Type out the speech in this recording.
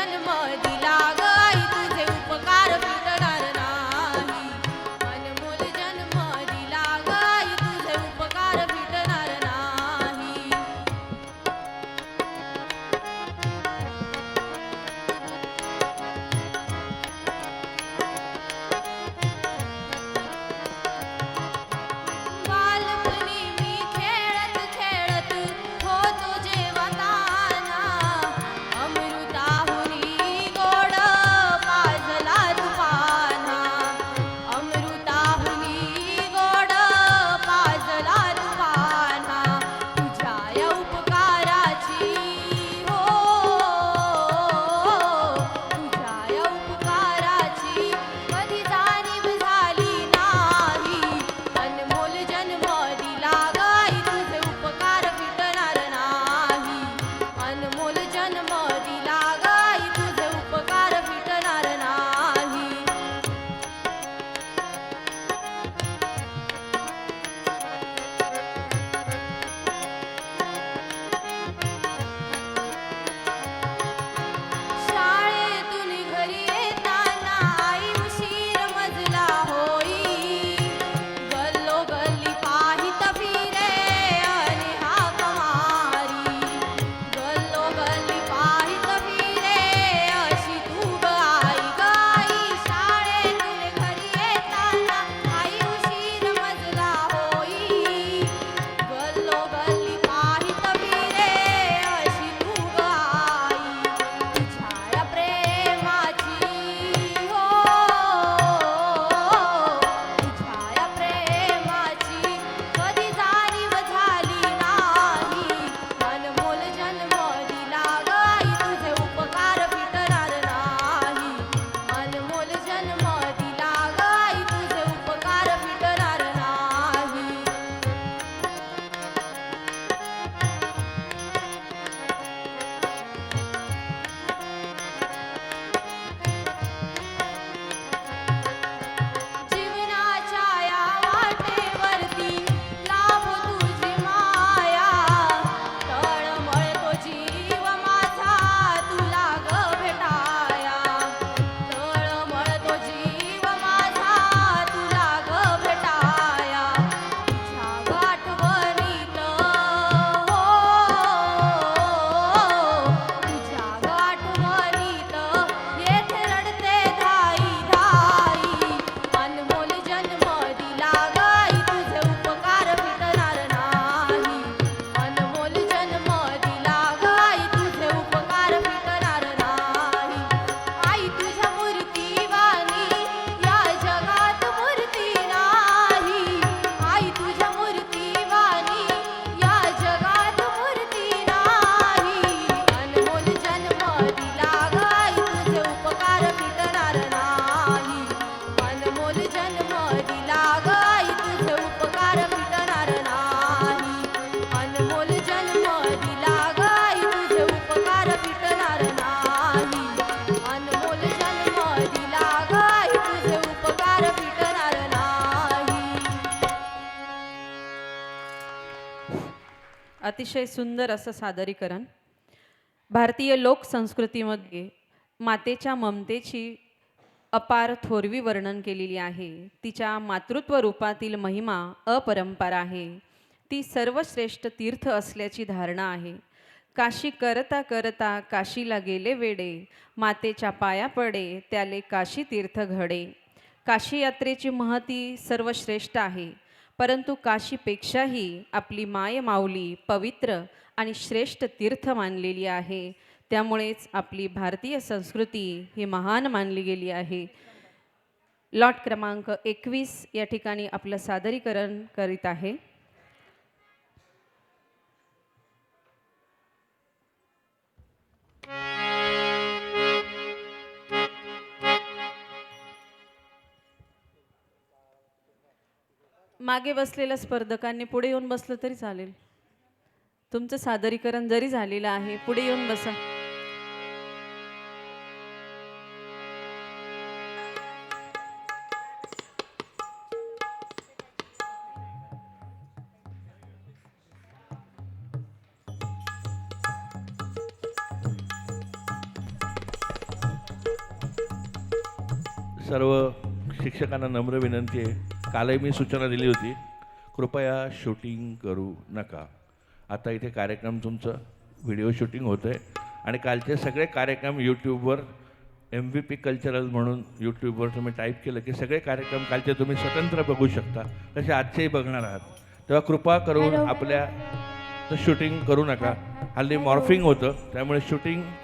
জন্ম দিলা अतिशय सुंदर असं सादरीकरण. भारतीय लोकसंस्कृतीमध्ये मातेच्या ममतेची अपार थोरवी वर्णन केलेली आहे. तिच्या मातृत्व रूपातील महिमा अपरंपार आहे. ती सर्वश्रेष्ठ तीर्थ असल्याची धारणा आहे. काशी करता करता काशीला गेले वेडे मातेच्या पाया पडे त्याले काशी तीर्थ घडे. काशी यात्रेची महती सर्वश्रेष्ठ आहे. परंतु काशीपेक्षाही आपली माय माऊली पवित्र आणि श्रेष्ठ तीर्थ मानलेली आहे. त्यामुळेच आपली भारतीय संस्कृती ही महान मानली गेली आहे. लॉट क्रमांक एकवीस या ठिकाणी आपलं सादरीकरण करीत आहे. मागे बसलेल्या स्पर्धकांनी पुढे येऊन बसलं तरी चालेल. तुमचं सादरीकरण जरी झालेलं आहे पुढे येऊन बसा. सर्व शिक्षकांना नम्र विनंती आहे. कालही मी सूचना दिली होती कृपया शूटिंग करू नका. आता इथे कार्यक्रम तुमचं व्हिडिओ शूटिंग होतं आहे आणि कालचे सगळे कार्यक्रम यूट्यूबवर एम व्ही पी कल्चरल म्हणून यूट्यूबवर तुम्ही टाईप केलं की सगळे कार्यक्रम कालचे तुम्ही स्वतंत्र बघू शकता तसे आजचेही बघणार आहात. तेव्हा कृपा करून आपल्या शूटिंग करू नका. हल्ली मॉर्फिंग होतं त्यामुळे शूटिंग